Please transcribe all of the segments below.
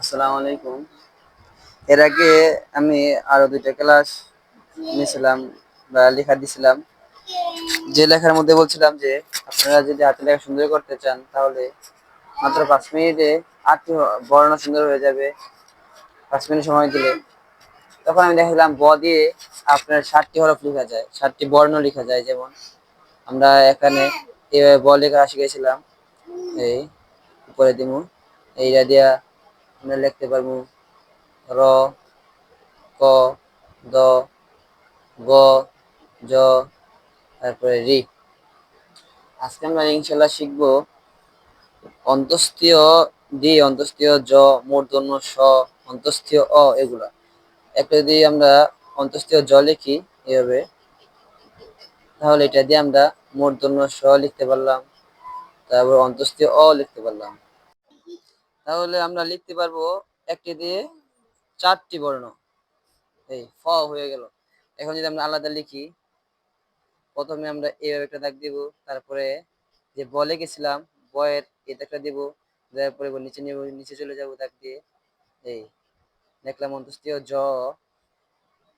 আসসালামু আলাইকুম। এর আগে আমি আরও দুইটা ক্লাস নিয়েছিলাম বা লেখা দিছিলাম যে লেখার মধ্যে বলছিলাম যে, আপনারা যদি হাতে লেখা সুন্দর করতে চান, তাহলে মাত্র পাঁচ মিনিটে আটটি বর্ণ সুন্দর হয়ে যাবে। পাঁচ মিনিট সময় দিলে। তখন আমি দেখালাম ব দিয়ে আপনার ষাটটি হরফ লেখা যায়, ষাটটি বর্ণ লেখা যায়। যেমন আমরা এখানে এভাবে ব লেখা শিখেছিলাম। এই উপরে দিমু, এইটা দিয়া আমরা লিখতে পারব র, ক, দ, গ, জ, তারপরে রি। আজকে আমরা ইনশাল্লাহ শিখব অন্তস্তীয় দি অন্তস্তীয় জ মূর্ধন্য স, অন্তস্থীয় অ এগুলা। একটা যদি আমরা অন্তস্থীয় জ লিখি এভাবে তাহলে এটা দিয়ে আমরা মূর্ধন্য স লিখতে পারলাম। তারপর অন্তস্থীয় অ লিখতে পারলাম। তাহলে আমরা লিখতে পারব একটি দিয়ে চারটি বর্ণ। এই ফ হয়ে গেল। এখন যদি আমরা আলাদা লিখি, প্রথমে আমরা এইভাবে একটা দাগ দিব, তারপরে যে বলে গেছিলাম বয়ের এটা একটা দিব, দেওয়ার পরে নিচে নিব, নিচে চলে যাব দাগ দিয়ে। এই দেখলাম অন্তস্তীয় জ।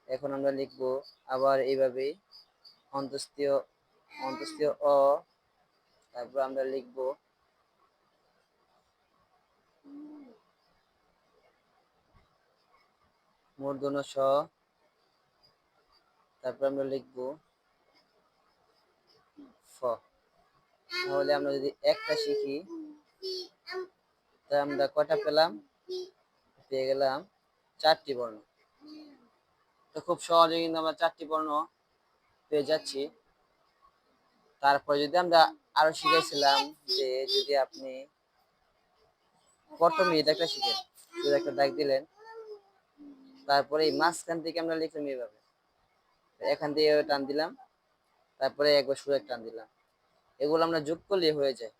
এখন আমরা লিখব আবার এইভাবেই অন্তস্তীয় অন্তস্তীয় অ তারপর আমরা লিখব মূর্ধন্য স তারপর আমরা লিখব ফ। তাহলে আমরা যদি একটা শিখি, তা আমরা কটা পেলাম? পেয়ে গেলাম চারটি বর্ণ। তো খুব সহজে কিন্তু আমরা চারটি বর্ণ পেয়ে যাচ্ছি। তারপর যদি আমরা আরও শিখেছিলাম যে যদি আপনি প্রথমে এটা একটা শিখেন, যদি একটা দাগ দিলেন তারপরে এই মাঝখান থেকে আমরা লিখলাম এইভাবে এখান থেকে এভাবে টান দিলাম, তারপরে একবার সুরে টান দিলাম। এগুলো আমরা যোগ করলে হয়ে যায়।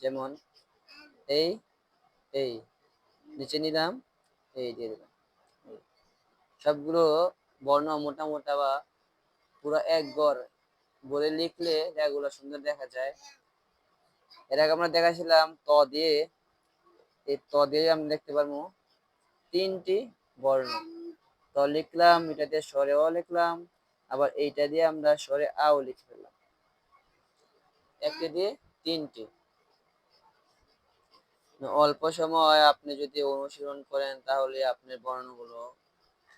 যেমন এই এই, নিচে নিলাম, এই দিয়ে দিলাম। সবগুলো বর্ণ মোটা মোটা বা পুরো এক গড় বলে লিখলে এগুলো সুন্দর দেখা যায়। এর আগে আমরা দেখাছিলাম ত দিয়ে, এই ত দিয়ে আমরা দেখতে পারব তিনটি বর্ণ। ত লিখলাম, এটা দিয়ে স্বরে অ লিখলাম, আবার এইটা দিয়ে আমরা স্বরে আও লিখে ফেললাম। একটি দিয়ে তিনটি। অল্প সময় আপনি যদি অনুশীলন করেন, তাহলে আপনার বর্ণগুলো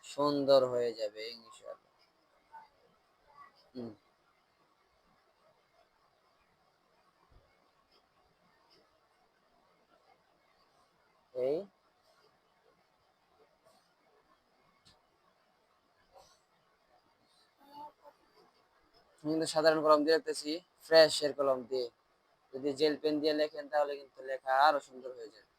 সুন্দর হয়ে যাবে, ইনশাআল্লাহ। হুম। এই কিন্তু সাধারণ কলম দিয়ে লিখতেছি ফ্রেশ এর কলম দিয়ে। যদি জেল পেন দিয়ে লেখেন, তাহলে কিন্তু লেখা আরও সুন্দর হয়ে যাবে।